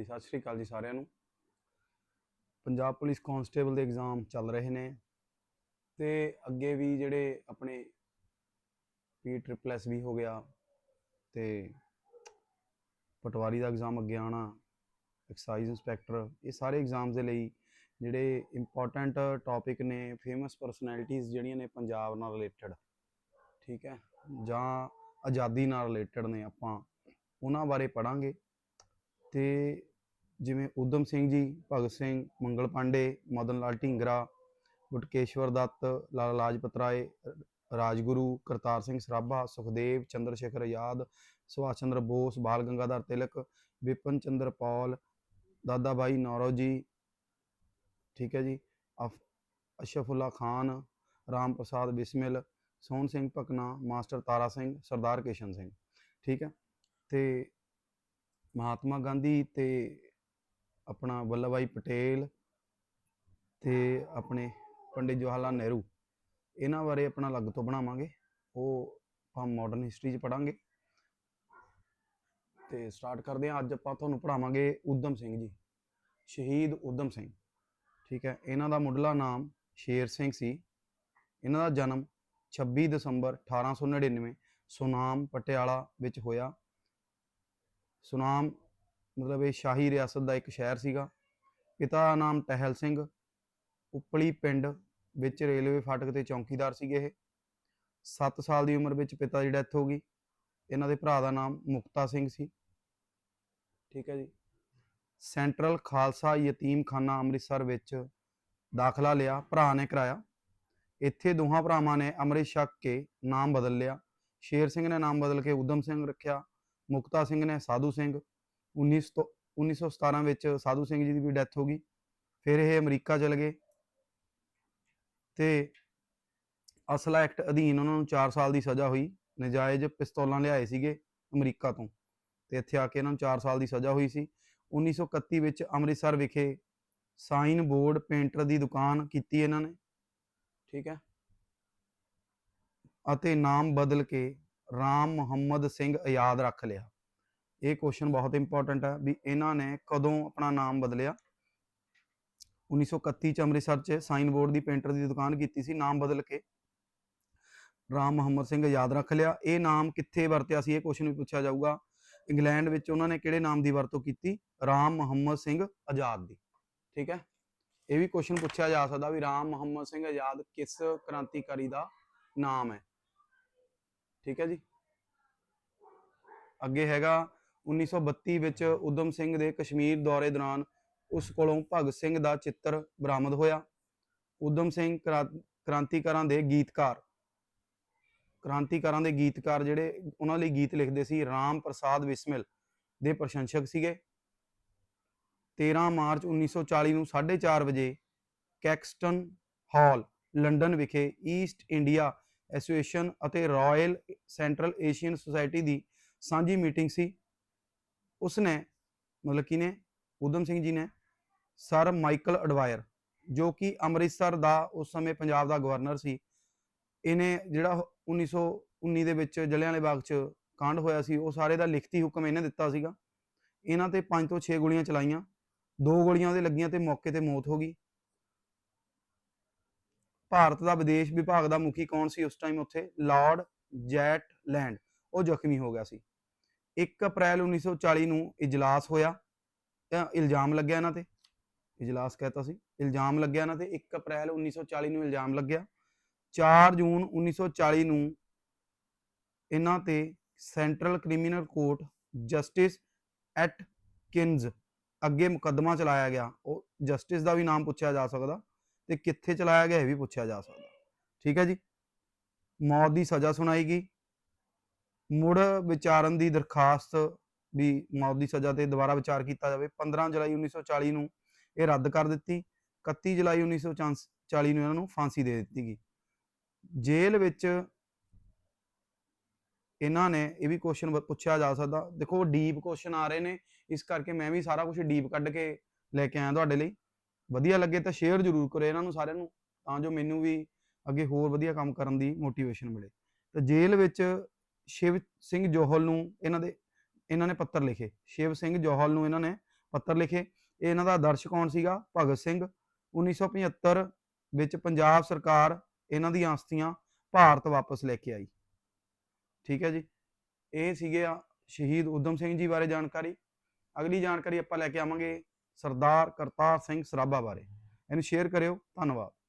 ਹਾਂਜੀ, ਸਤਿ ਸ਼੍ਰੀ ਅਕਾਲ ਜੀ ਸਾਰਿਆਂ ਨੂੰ। ਪੰਜਾਬ ਪੁਲਿਸ ਕਾਂਸਟੇਬਲ ਦੇ ਐਗਜ਼ਾਮ ਚੱਲ ਰਹੇ ਨੇ ਤੇ ਅੱਗੇ ਵੀ ਜਿਹੜੇ ਆਪਣੇ ਪੀ ਟ੍ਰਿਪਲ ਐਸ ਵੀ ਹੋ ਗਿਆ ਤੇ ਪਟਵਾਰੀ ਦਾ ਐਗਜ਼ਾਮ ਅੱਗੇ ਆਣਾ ਐਕਸਾਈਜ਼ ਇੰਸਪੈਕਟਰ ਇਹ ਸਾਰੇ ਐਗਜ਼ਾਮਸ ਦੇ ਲਈ ਜਿਹੜੇ ਇੰਪੋਰਟੈਂਟ ਟੌਪਿਕ ਨੇ ਫੇਮਸ ਪਰਸਨੈਲਿਟੀਜ਼ ਜਿਹੜੀਆਂ ਨੇ ਪੰਜਾਬ ਨਾਲ ਰਿਲੇਟਡ ਠੀਕ ਹੈ? ਜਾਂ ਆਜ਼ਾਦੀ ਨਾਲ ਰਿਲੇਟਡ ਨੇ ਆਪਾਂ, ਉਹਨਾਂ ਬਾਰੇ ਪੜਾਂਗੇ ਤੇ ਜਿਵੇਂ ਉਦਮ ਸਿੰਘ ਜੀ, ਭਗਤ ਸਿੰਘ, ਮੰਗਲ ਪਾਂਡੇ, ਮਦਨ ਲਾਲ ਢੀਂਗਰਾ ਗੁਟਕੇਸ਼ਵਰ ਦੱਤ, ਲਾਲਾ ਲਾਜਪਤ ਰਾਏ ਰਾਜਗੁਰੂ, ਕਰਤਾਰ ਸਿੰਘ ਸਰਾਭਾ, ਸੁਖਦੇਵ ਚੰਦਰ ਸ਼ੇਖਰ ਆਜ਼ਾਦ, ਸੁਭਾਸ਼ ਚੰਦਰ ਬੋਸ, ਬਾਲ ਗੰਗਾਧਰ ਤਿਲਕ, ਵਿਪਨ ਚੰਦਰ ਪੌਲ, ਦਾਦਾ ਭਾਈ ਨੌਰੋਜੀ ਠੀਕ ਹੈ ਜੀ, ਅਫ- ਅਸ਼ਫੁੱਲਾ ਖਾਨ, ਰਾਮ ਪ੍ਰਸਾਦ ਬਿਸਮਿਲ, ਸੋਹਣ ਸਿੰਘ ਭਕਨਾ, ਮਾਸਟਰ ਤਾਰਾ ਸਿੰਘ, ਸਰਦਾਰ ਕਿਸ਼ਨ ਸਿੰਘ, ਠੀਕ ਹੈ, ਤੇ ਮਹਾਤਮਾ ਗਾਂਧੀ ਤੇ ਆਪਣਾ ਵੱਲਭ ਭਾਈ ਪਟੇਲ ਤੇ ਆਪਣੇ ਪੰਡਿਤ ਜਵਾਹਰ ਲਾਲ ਨਹਿਰੂ। ਇਹਨਾਂ ਬਾਰੇ ਆਪਣਾ ਅਲੱਗ ਤੋਂ ਬਣਾਵਾਂਗੇ। ਉਹ ਆਪਾਂ ਮਾਡਰਨ ਹਿਸਟਰੀ 'ਚ ਪੜਾਂਗੇ ਤੇ ਸਟਾਰਟ ਕਰਦੇ ਹਾਂ। ਅੱਜ ਆਪਾਂ ਤੁਹਾਨੂੰ ਪੜਾਵਾਂਗੇ ਉਦਮ ਸਿੰਘ ਜੀ, ਸ਼ਹੀਦ ਉਦਮ ਸਿੰਘ। ਠੀਕ ਹੈ। ਇਹਨਾਂ ਦਾ ਮੁੱਢਲਾ ਨਾਮ ਸ਼ੇਰ ਸਿੰਘ ਸੀ। ਇਹਨਾਂ ਦਾ ਜਨਮ 26 ਦਸੰਬਰ 1899 ਸੁਨਾਮ ਪਟਿਆਲਾ ਵਿੱਚ ਹੋਇਆ। ਸੁਨਾਮ ਮਤਲਬ ਇਹ ਸ਼ਾਹੀ ਰਿਆਸਤ ਦਾ ਇੱਕ ਸ਼ਹਿਰ ਸੀਗਾ। ਪਿਤਾ ਦਾ ਨਾਮ ਟਹਿਲ ਸਿੰਘ, ਉਪਲੀ ਪਿੰਡ ਵਿੱਚ ਰੇਲਵੇ ਫਾਟਕ ਤੇ ਚੌਕੀਦਾਰ ਸੀਗੇ ਇਹ। 7 ਸਾਲ ਦੀ ਉਮਰ ਵਿੱਚ ਪਿਤਾ ਦੀ ਡੈਥ ਹੋ ਗਈ। ਇਹਨਾਂ ਦੇ ਭਰਾ ਦਾ ਨਾਮ ਮੁਕਤਾ ਸਿੰਘ ਸੀ। ਠੀਕ ਹੈ ਜੀ। ਸੈਂਟਰਲ ਖਾਲਸਾ ਯਤੀਮਖਾਨਾ ਅੰਮ੍ਰਿਤਸਰ ਵਿੱਚ ਦਾਖਲਾ ਲਿਆ, ਭਰਾ ਨੇ ਕਰਾਇਆ। ਇੱਥੇ ਦੋਹਾਂ ਭਰਾਵਾਂ ਨੇ ਅੰਮ੍ਰਿਤ ਛਕ ਕੇ ਨਾਮ ਬਦਲ ਲਿਆ। ਸ਼ੇਰ ਸਿੰਘ ਨੇ ਨਾਮ ਬਦਲ ਕੇ ਉਦਮ ਸਿੰਘ ਰੱਖਿਆ। ਮੁਕਤਾ ਸਿੰਘ ਨੇ ਸਾਧੂ ਸਿੰਘ। 19 ਤੋਂ 1917 ਵਿੱਚ ਸਾਧੂ ਸਿੰਘ ਜੀ ਦੀ ਵੀ ਡੈਥ ਹੋ ਗਈ, ਫਿਰ ਇਹ ਅਮਰੀਕਾ ਚਲੇ ਗਏ ਤੇ ਅਸਲਾ ਐਕਟ ਅਧੀਨ ਉਹਨਾਂ ਨੂੰ 4 ਸਾਲ ਦੀ ਸਜ਼ਾ ਹੋਈ, ਨਜਾਇਜ਼ ਪਿਸਤੌਲਾਂ ਲਿਆਏ ਸੀਗੇ ਅਮਰੀਕਾ ਤੋਂ ਤੇ ਇੱਥੇ ਆ ਕੇ ਇਹਨਾਂ ਨੂੰ 4 ਸਾਲ ਦੀ ਸਜ਼ਾ ਹੋਈ ਸੀ। 1931 ਵਿੱਚ ਅੰਮ੍ਰਿਤਸਰ ਵਿਖੇ ਸਾਈਨ ਬੋਰਡ ਪੇਂਟਰ ਦੀ ਦੁਕਾਨ ਕੀਤੀ ਇਹਨਾਂ ਨੇ, ਠੀਕ ਹੈ, ਅਤੇ ਨਾਮ ਬਦਲ ਕੇ ਰਾਮ ਮੁਹੰਮਦ ਸਿੰਘ ਆਜ਼ਾਦ ਰੱਖ ਲਿਆ। ਇਹ ਕੁਐਸਚਨ ਬਹੁਤ ਇੰਪੋਰਟੈਂਟ ਹੈ ਵੀ ਇਹਨਾਂ ਨੇ ਕਦੋਂ ਆਪਣਾ ਨਾਮ ਬਦਲਿਆ? 1931 ਚ ਅੰਮ੍ਰਿਤਸਰ 'ਚ ਸਾਈਨ ਬੋਰਡ ਦੀ ਪੇਂਟਰ ਦੀ ਦੁਕਾਨ ਕੀਤੀ ਸੀ ਨਾਮ ਬਦਲ ਕੇ। ਰਾਮ ਮੁਹੰਮਦ ਸਿੰਘ ਆਜ਼ਾਦ ਰੱਖ ਲਿਆ। ਇਹ ਨਾਮ ਕਿੱਥੇ ਵਰਤਿਆ ਸੀ ਇਹ ਕੁਐਸਚਨ ਵੀ ਪੁੱਛਿਆ ਜਾਊਗਾ। ਇੰਗਲੈਂਡ ਵਿੱਚ ਉਹਨਾਂ ਨੇ ਕਿਹੜੇ ਨਾਮ ਦੀ ਵਰਤੋਂ ਕੀਤੀ? ਰਾਮ ਮੁਹੰਮਦ ਸਿੰਘ ਆਜ਼ਾਦ ਦੀ। ਠੀਕ ਹੈ? ਇਹ ਵੀ ਕੁਐਸਚਨ ਪੁੱਛਿਆ ਜਾ ਸਕਦਾ ਵੀ ਰਾਮ ਮੁਹੰਮਦ ਸਿੰਘ ਆਜ਼ਾਦ ਕਿਸ ਕ੍ਰਾਂਤੀਕਾਰੀ ਦਾ ਨਾਮ ਹੈ? ਠੀਕ ਹੈ ਜੀ? ਅੱਗੇ ਹੈਗਾ 1932 ਵਿੱਚ ਉਦਮ ਸਿੰਘ ਦੇ ਕਸ਼ਮੀਰ ਦੌਰੇ ਦੌਰਾਨ ਉਸ ਕੋਲੋਂ ਭਗਤ ਸਿੰਘ ਦਾ ਚਿੱਤਰ ਬਰਾਮਦ ਹੋਇਆ। ਉਦਮ ਸਿੰਘ ਕ੍ਰਾਂ- ਕ੍ਰਾਂਤੀਕਾਰਾਂ ਦੇ ਗੀਤਕਾਰ, ਕ੍ਰਾਂਤੀਕਾਰਾਂ ਦੇ ਗੀਤਕਾਰ ਜਿਹੜੇ ਉਹਨਾਂ ਲਈ ਗੀਤ ਲਿਖਦੇ ਸੀ ਰਾਮ ਪ੍ਰਸਾਦ ਵਿਸਮਿਲ ਦੇ ਪ੍ਰਸ਼ੰਸਕ ਸੀਗੇ। 13 ਮਾਰਚ 1940 ਨੂੰ 4:30 ਵਜੇ ਕੈਕਸਟਨ ਹਾਲ, ਲੰਡਨ ਵਿਖੇ ਈਸਟ ਇੰਡੀਆ ਐਸੋਸੀਏਸ਼ਨ ਅਤੇ ਰਾਇਲ ਸੈਂਟਰਲ ਏਸ਼ੀਅਨ ਸੁਸਾਇਟੀ ਦੀ ਸਾਂਝੀ ਮੀਟਿੰਗ ਸੀ। ਉਸਨੇ ਮਤਲਬ ਕਿ ਨੇ ਉਦਮ ਸਿੰਘ ਜੀ ਨੇ ਸਰ ਮਾਈਕਲ ਅਡਵਾਇਰ ਜੋ ਕਿ ਅੰਮ੍ਰਿਤਸਰ ਦਾ ਉਸ ਸਮੇਂ ਪੰਜਾਬ ਦਾ ਗਵਰਨਰ ਸੀ ਇਹਨੇ ਜਿਹੜਾ ਉਹ 1919 ਦੇ ਵਿੱਚ ਜਲਿਆਂਵਾਲੇ ਬਾਗ 'ਚ ਕਾਂਡ ਹੋਇਆ ਸੀ ਉਹ ਸਾਰੇ ਦਾ ਲਿਖਤੀ ਹੁਕਮ ਇਹਨੇ ਦਿੱਤਾ ਸੀਗਾ ਇਹਨਾਂ ਤੇ 5 ਤੋਂ 6 ਗੋਲੀਆਂ ਚਲਾਈਆਂ ਦੋ ਗੋਲੀਆਂ ਉਹਦੇ ਲੱਗੀਆਂ ਤੇ ਮੌਕੇ ਤੇ ਮੌਤ ਹੋ ਗਈ ਭਾਰਤ ਦਾ ਵਿਦੇਸ਼ ਵਿਭਾਗ ਦਾ ਮੁਖੀ ਕੌਣ ਸੀ ਉਸ ਟਾਈਮ ਉੱਥੇ ਲਾਰਡ ਜੈਟ ਲੈਂਡ ਉਹ ਜ਼ਖਮੀ ਹੋ ਗਿਆ ਸੀ 1 ਅਪ੍ਰੈਲ 1940 ਨੂੰ ਇਜਲਾਸ ਹੋਇਆ, ਤਾਂ ਇਲਜ਼ਾਮ ਲੱਗਿਆ ਇਹਨਾਂ ਤੇ। ਇਜਲਾਸ ਕਹਤਾ ਸੀ। ਇਲਜ਼ਾਮ ਲੱਗਿਆ ਇਹਨਾਂ ਤੇ। 1 ਅਪ੍ਰੈਲ 1940 ਨੂੰ ਇਲਜ਼ਾਮ ਲੱਗਿਆ। 4 ਜੂਨ 1940 ਨੂੰ ਇਹਨਾਂ ਤੇ Central Criminal Court justice Atkinson ਅੱਗੇ ਮੁਕੱਦਮਾ ਚਲਾਇਆ ਗਿਆ। ਉਹ ਜਸਟਿਸ ਦਾ ਵੀ ਨਾਮ ਪੁੱਛਿਆ ਜਾ ਸਕਦਾ ਤੇ ਕਿੱਥੇ ਚਲਾਇਆ ਗਿਆ ਇਹ ਵੀ ਪੁੱਛਿਆ ਜਾ ਸਕਦਾ। ਠੀਕ ਹੈ ਜੀ? ਮੌਤ ਦੀ ਸਜ਼ਾ ਸੁਣਾਈ ਗਈ। ਮੁੜ ਵਿਚਾਰਨ ਦੀ ਦਰਖਾਸਤ ਵੀ ਮੌਤ ਦੀ ਸਜ਼ਾ ਤੇ ਦੁਬਾਰਾ ਵਿਚਾਰ ਕੀਤਾ ਜਾਵੇ। 15 ਜੁਲਾਈ 1940 ਨੂੰ ਇਹ ਰੱਦ ਕਰ ਦਿੱਤੀ। 31 ਜੁਲਾਈ 1940 ਨੂੰ ਇਹਨਾਂ ਨੂੰ ਫਾਂਸੀ ਦੇ ਦਿੱਤੀ ਗਈ। ਜੇਲ੍ਹ ਵਿੱਚ ਇਹਨਾਂ ਨੇ ਇਹ ਵੀ ਕੁਐਸਚਨ ਪੁੱਛਿਆ ਜਾ ਸਕਦਾ। ਦੇਖੋ ਡੀਪ ਕੁਐਸਚਨ ਆ ਰਹੇ ਨੇ। ਇਸ ਕਰਕੇ ਮੈਂ ਵੀ ਸਾਰਾ ਕੁਝ ਡੀਪ ਕੱਢ ਕੇ ਲੈ ਕੇ ਆਇਆ ਤੁਹਾਡੇ ਲਈ। ਵਧੀਆ ਲੱਗੇ ਤਾਂ ਸ਼ੇਅਰ ਜ਼ਰੂਰ ਕਰੋ ਇਹਨਾਂ ਨੂੰ ਸਾਰਿਆਂ ਨੂੰ, ਤਾਂ ਜੋ ਮੈਨੂੰ ਵੀ ਅੱਗੇ ਹੋਰ ਵਧੀਆ ਕੰਮ ਕਰਨ ਦੀ ਮੋਟੀਵੇਸ਼ਨ ਮਿਲੇ। ਤਾਂ ਜੇਲ੍ਹ ਵਿੱਚ ਸ਼ਿਵ ਸਿੰਘ ਜੋਹਲ ਨੂੰ ਇਹਨਾਂ ਦੇ, ਇਹਨਾਂ ਨੇ ਪੱਤਰ ਲਿਖੇ। ਸ਼ਿਵ ਸਿੰਘ ਜੋਹਲ ਨੂੰ ਇਹਨਾਂ ਨੇ ਪੱਤਰ ਲਿਖੇ। ਇਹ ਇਹਨਾਂ ਦਾ ਆਦਰਸ਼ ਕੌਣ ਸੀਗਾ? ਭਗਤ ਸਿੰਘ। 1975 ਵਿੱਚ ਪੰਜਾਬ ਸਰਕਾਰ ਇਹਨਾਂ ਦੀਆਂ ਅਸਥੀਆਂ ਭਾਰਤ ਵਾਪਸ ਲੈ ਕੇ ਆਈ। ਠੀਕ ਹੈ ਜੀ। ਇਹ ਸੀਗੇ ਆ ਸ਼ਹੀਦ ਊਧਮ ਸਿੰਘ ਜੀ ਬਾਰੇ ਜਾਣਕਾਰੀ। ਅਗਲੀ ਜਾਣਕਾਰੀ ਆਪਾਂ ਲੈ ਕੇ ਆਵਾਂਗੇ ਸਰਦਾਰ ਕਰਤਾਰ ਸਿੰਘ ਸਰਾਭਾ ਬਾਰੇ। ਇਹਨੂੰ ਸ਼ੇਅਰ ਕਰਿਓ। ਧੰਨਵਾਦ।